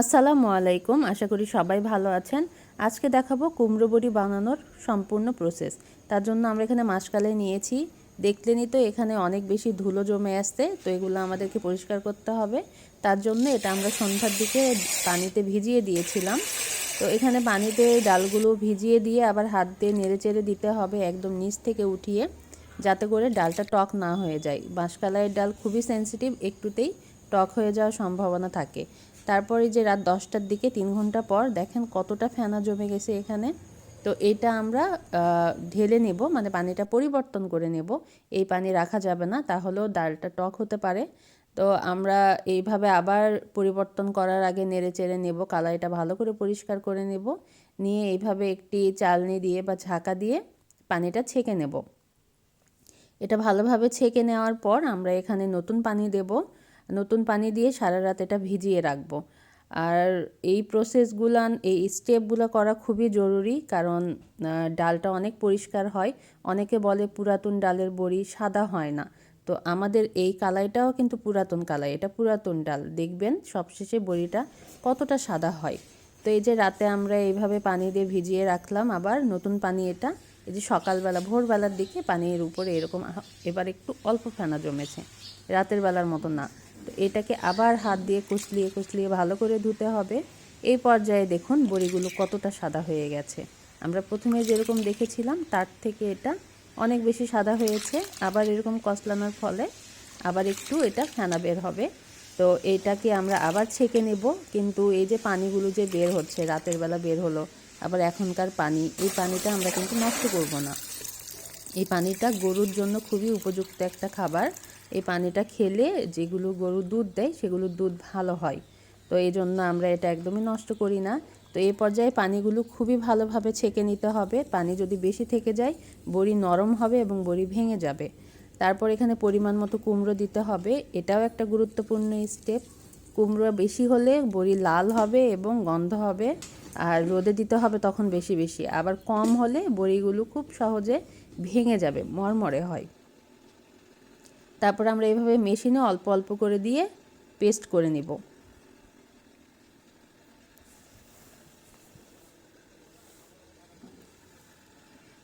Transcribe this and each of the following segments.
আসসালামু আলাইকুম, আশা করি সবাই ভালো আছেন। আজকে দেখাবো কুমড়ো বড়ি বানানোর সম্পূর্ণ প্রসেস তার জন্য আমরা এখানে মাসকালাই নিয়েছি। দেখলেনই তো এখানে অনেক বেশি ধুলো জমে আসছে, তো এগুলো আমাদেরকে পরিষ্কার করতে হবে। তার জন্য এটা আমরা সন্ধ্যার দিকে পানিতে ভিজিয়ে দিয়েছিলাম। তো এখানে পানিতে ডালগুলো ভিজিয়ে দিয়ে আবার হাত দিয়ে নেড়ে চেড়ে দিতে হবে একদম নিচ থেকে উঠিয়ে, যাতে করে ডালটা টক না হয়ে যায়। বাঁশকালাইয়ের ডাল খুবই সেন্সিটিভ একটুতেই টক হয়ে যাওয়ার সম্ভাবনা থাকে। তারপরে যে রাত দশটার দিকে তিন ঘণ্টা পর দেখেন কতটা ফেনা জমে গেছে এখানে। তো এটা আমরা ঢেলে নেব মানে পানিটা পরিবর্তন করে নেব। এই পানি রাখা যাবে না, তাহলেও ডালটা টক হতে পারে। তো আমরা এইভাবে আবার পরিবর্তন করার আগে নেড়ে চেড়ে নেব, কালাইটা ভালো করে পরিষ্কার করে নেব। নিয়ে এইভাবে একটি চালনি দিয়ে বা ঝাঁকা দিয়ে পানিটা ছেঁকে নেব। এটা ভালোভাবে ছেঁকে নেওয়ার পর আমরা এখানে নতুন পানি দেব। নতুন পানি দিয়ে সারা রাত এটা ভিজিয়ে রাখব। আর এই প্রসেসগুলো এই স্টেপগুলো করা খুবই জরুরি, কারণ ডালটা অনেক পরিষ্কার হয়। অনেকে বলে পুরাতন ডালের বড়ি সাদা হয় না। তো আমাদের এই কালাইটাও কিন্তু পুরাতন কালাই, এটা পুরাতন ডাল। দেখবেন সবশেষে বড়িটা কতটা সাদা হয়। তো এই যে রাতে আমরা এইভাবে পানি দিয়ে ভিজিয়ে রাখলাম, আবার নতুন পানি এটা, এই যে সকালবেলা, ভোরবেলার দিকে পানির উপরে এরকম এবার একটু অল্প ফেনা জমেছে। রাতের বেলার মতো না। তো এটাকে আবার হাত দিয়ে কুচলিয়ে কুচলিয়ে ভালো করে ধুতে হবে। এই পর্যায়ে দেখুন বড়িগুলো কতটা সাদা হয়ে গেছে। আমরা প্রথমে যেরকম দেখেছিলাম, তার থেকে এটা অনেক বেশি সাদা হয়েছে। আবার এরকম কসলানোর ফলে আবার একটু এটা ফেনা বের হবে। তো এটাকে আমরা আবার ছেঁকে নেব। কিন্তু এই যে পানিগুলো যে বের হচ্ছে, রাতের বেলা বের হলো, আবার এখনকার পানি, এই পানিটা আমরা কিন্তু নষ্ট করব না। এই পানিটা গরুর জন্য খুবই উপযুক্ত একটা খাবার। এই পানিটা খেলে যেগুলো গরু দুধ দেয়, সেগুলোর দুধ ভালো হয়। তো এই জন্য আমরা এটা একদমই নষ্ট করি না। তো এই পর্যায়ে পানিগুলো খুবই ভালোভাবে ছেঁকে নিতে হবে। পানি যদি বেশি থেকে যায়, বড়ি নরম হবে এবং বড়ি ভেঙে যাবে। তারপর এখানে পরিমাণ মতো কুমড়ো দিতে হবে। এটাও একটা গুরুত্বপূর্ণ স্টেপ কুমড়ো বেশি হলে বড়ি লাল হবে এবং গন্ধ হবে। আর রোদে দিতে হবে তখন বেশি বেশি। আবার কম হলে বড়িগুলো খুব সহজে ভেঙে যাবে, মরমরে হয়। তারপর আমরা এইভাবে মেশিনে অল্প অল্প করে দিয়ে পেস্ট করে নিব।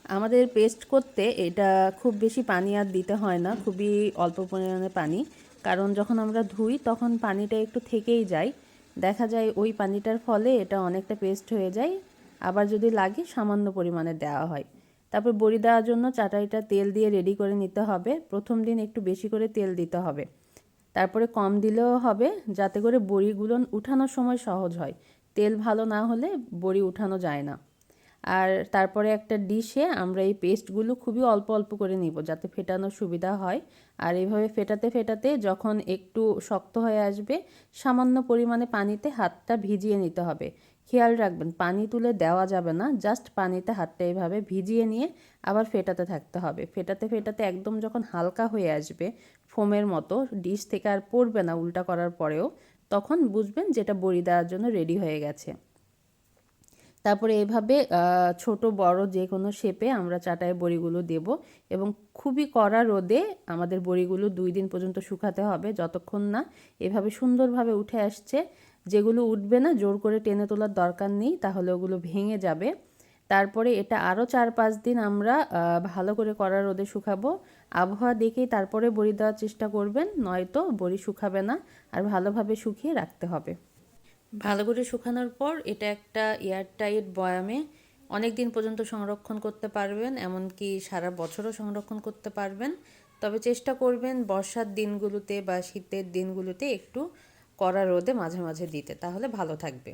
আমাদের পেস্ট করতে এটা খুব বেশি পানি আর দিতে হয় না, খুবই অল্প পরিমাণে পানি। কারণ যখন আমরা ধুই তখন পানিটা একটু থেকেই যায়। দেখা যায় ওই পানিটার ফলে এটা অনেকটা পেস্ট হয়ে যায়। আবার যদি লাগে সামান্য পরিমাণে দেওয়া হয়। তারপর বড়ি দেওয়ার জন্য চাটাইটা তেল দিয়ে রেডি করে নিতে হবে। প্রথম দিন একটু বেশি করে তেল দিতে হবে। তারপরে কম দিলেও হবে, যাতে করে বড়িগুলো উঠানোর সময় সহজ হয়। তেল ভালো না হলে বড়ি উঠানো যায় না। আর তারপরে একটা ডিশে আমরা এই পেস্টগুলো খুবই অল্প অল্প করে নিব, যাতে ফেটানোর সুবিধা হয়। আর এইভাবে ফেটাতে ফেটাতে যখন একটু শক্ত হয়ে আসবে, সামান্য পরিমাণে পানিতে হাতটা ভিজিয়ে নিতে হবে। খেয়াল রাখবেন, পানি তুলে দেওয়া যাবে না। জাস্ট পানিতে হাতটা এইভাবে ভিজিয়ে নিয়ে আবার ফেটাতে থাকতে হবে। ফেটাতে ফেটাতে একদম যখন হালকা হয়ে আসবে ফোমের মতো, ডিশ থেকে আর পড়বে না উল্টা করার পরেও, তখন বুঝবেন যেটা বড়ি দেওয়ার জন্য রেডি হয়ে গেছে। তারপরে এভাবে ছোট, বড় যে কোনো শেপে আমরা চাটায় বড়িগুলো দেব এবং খুবই কড়া রোদে আমাদের বড়িগুলো দুই দিন পর্যন্ত শুকাতে হবে। যতক্ষণ না এভাবে সুন্দরভাবে উঠে আসছে যেগুলো উঠবে না, জোর করে টেনে তোলার দরকার নেই, তাহলে ওগুলো ভেঙে যাবে। তারপরে এটা আরও চার পাঁচ দিন আমরা ভালো করে কড়া রোদে শুকাবো। আবহাওয়া দেখেই তারপরে বড়ি দেওয়ার চেষ্টা করবেন, নয়তো বড়ি শুকাবে না, আর ভালোভাবে শুকিয়ে রাখতে হবে। ভালো করে শুকানোর পর এটা একটা এয়ারটাইট বয়ামে অনেক দিন পর্যন্ত সংরক্ষণ করতে পারবেন, এমনকি সারা বছরও সংরক্ষণ করতে পারবেন। তবে চেষ্টা করবেন বর্ষার দিনগুলোতে বা শীতের দিনগুলোতে একটু কড়া রোদে মাঝে মাঝে দিতে তাহলে ভালো থাকবে।